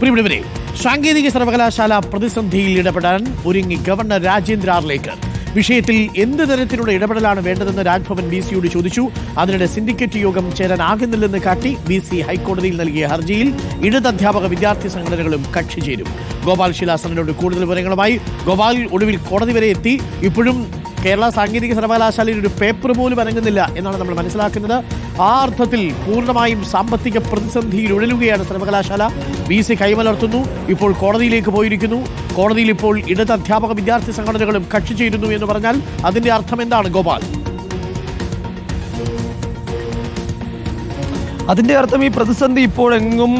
പ്രിയപ്പെട്ടവരെ സാങ്കേതിക സർവകലാശാല പ്രതിസന്ധിയിൽ ഇടപെടാൻ ഒരുങ്ങി ഗവർണർ രാജേന്ദ്ര ആർലേക്കർ വിഷയത്തിൽ എന്ത് തരത്തിലുള്ള ഇടപെടലാണ് വേണ്ടതെന്ന് രാജ്ഭവൻ ബി സിയോട് ചോദിച്ചു. അതിനിടെ സിൻഡിക്കേറ്റ് യോഗം ചേരാനാകുന്നില്ലെന്ന് കാട്ടി ബി സി ഹൈക്കോടതിയിൽ നൽകിയ ഹർജിയിൽ ഇടത് അധ്യാപക വിദ്യാർത്ഥി സംഘടനകളും കക്ഷി ചേരും. ഗോപാൽ ശിലാസനോട് കൂടുതൽ വിവരങ്ങളുമായി ഗോപാൽ ഒടുവിൽ കോടതി വരെ എത്തി. ഇപ്പോഴും കേരള സാങ്കേതിക സർവകലാശാലയിൽ ഒരു പേപ്പർ പോലും അനങ്ങുന്നില്ല എന്നാണ് നമ്മൾ മനസ്സിലാക്കുന്നത്. ആ അർത്ഥത്തിൽ പൂർണമായും സാമ്പത്തിക പ്രതിസന്ധിയിൽ ഉഴലുകയാണ് സർവകലാശാല. ബി സി കൈമലർത്തുന്നു ഇപ്പോൾ കോടതിയിലേക്ക് പോയിരിക്കുന്നു. കോടതിയിൽ ഇപ്പോൾ ഇടത് അധ്യാപക വിദ്യാർത്ഥി സംഘടനകളും കക്ഷി ചേരുന്നു എന്ന് പറഞ്ഞാൽ അതിന്റെ അർത്ഥം എന്താണ് ഗോപാൽ? അതിന്റെ അർത്ഥം ഈ പ്രതിസന്ധി ഇപ്പോൾ എങ്ങും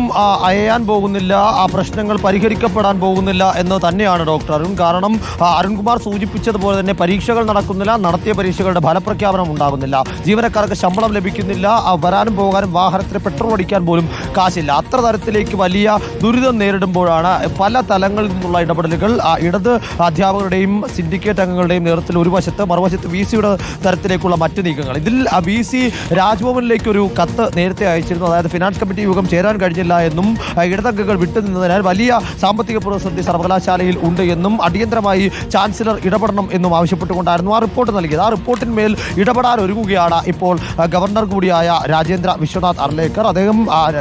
അയയാൻ പോകുന്നില്ല ആ പ്രശ്നങ്ങൾ പരിഹരിക്കപ്പെടാൻ പോകുന്നില്ല എന്ന് തന്നെയാണ് ഡോക്ടർ അരുൺ കാരണം അരുൺകുമാർ സൂചിപ്പിച്ചതുപോലെ തന്നെ പരീക്ഷകൾ നടക്കുന്നില്ല നടത്തിയ പരീക്ഷകളുടെ ഫലപ്രഖ്യാപനം ഉണ്ടാകുന്നില്ല. ജീവനക്കാർക്ക് ശമ്പളം ലഭിക്കുന്നില്ല വരാനും പോകാനും വാഹനത്തിന് പെട്രോൾ അടിക്കാൻ പോലും കാശില്ല. അത്ര തരത്തിലേക്ക് വലിയ ദുരിതം നേരിടുമ്പോഴാണ് പല തലങ്ങളിൽ നിന്നുള്ള ഇടപെടലുകൾ ഇടത് അധ്യാപകരുടെയും സിൻഡിക്കേറ്റ് അംഗങ്ങളുടെയും നേതൃത്വത്തിൽ ഒരു വശത്ത് മറുവശത്ത് വി സിയുടെ തരത്തിലേക്കുള്ള മറ്റു നീക്കങ്ങൾ. ഇതിൽ വി സി രാജ്ഭവനിലേക്ക് ഒരു കത്ത് നേരത്തെ അയച്ചിരുന്നു അതായത് ഫിനാൻസ് കമ്മിറ്റി യോഗം ചേരാൻ കഴിഞ്ഞില്ല എന്നും ഇടതംഗങ്ങൾ വിട്ടുനിന്നതിനാൽ വലിയ സാമ്പത്തിക പ്രതിസന്ധി സർവകലാശാലയിൽ ഉണ്ട് എന്നും അടിയന്തരമായി ചാൻസലർ ഇടപെടണം എന്നും ആവശ്യപ്പെട്ടുകൊണ്ടായിരുന്നു ആ റിപ്പോർട്ട് നൽകിയത്. ആ റിപ്പോർട്ടിന്മേൽ ഇടപെടാൻ ഒരുങ്ങുകയാണ് ഇപ്പോൾ ഗവർണർ കൂടിയായ രാജേന്ദ്ര വിശ്വനാഥ് അർലേക്കർ. അദ്ദേഹം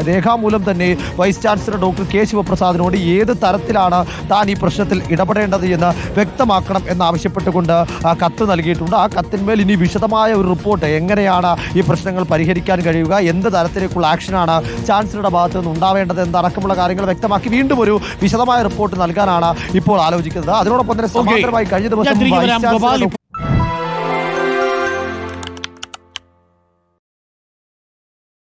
രേഖാമൂലം തന്നെ വൈസ് ചാൻസലർ ഡോക്ടർ കെ ശിവപ്രസാദിനോട് ഏത് തരത്തിലാണ് താൻ ഈ പ്രശ്നത്തിൽ ഇടപെടേണ്ടത് എന്ന് വ്യക്തമാക്കണം എന്നാവശ്യപ്പെട്ടുകൊണ്ട് കത്ത് നൽകിയിട്ടുണ്ട്. ആ കത്തിന്മേൽ ഇനി വിശദമായ ഒരു റിപ്പോർട്ട് എങ്ങനെയാണ് ഈ പ്രശ്നങ്ങൾ പരിഹരിക്കാൻ കഴിയുക എന്ത് തരത്തിലേക്കുള്ള ആക്ഷനാണ് ചാൻസലറുടെ ഭാഗത്ത് നിന്ന് ഉണ്ടാവേണ്ടത് എന്നടക്കമുള്ള കാര്യങ്ങൾ വ്യക്തമാക്കി വീണ്ടും ഒരു വിശദമായ റിപ്പോർട്ട് നൽകാനാണ് ഇപ്പോൾ ആലോചിക്കുന്നത് അതിനോടൊപ്പം തന്നെ. സമാന്തരമായി കഴിഞ്ഞ ദിവസം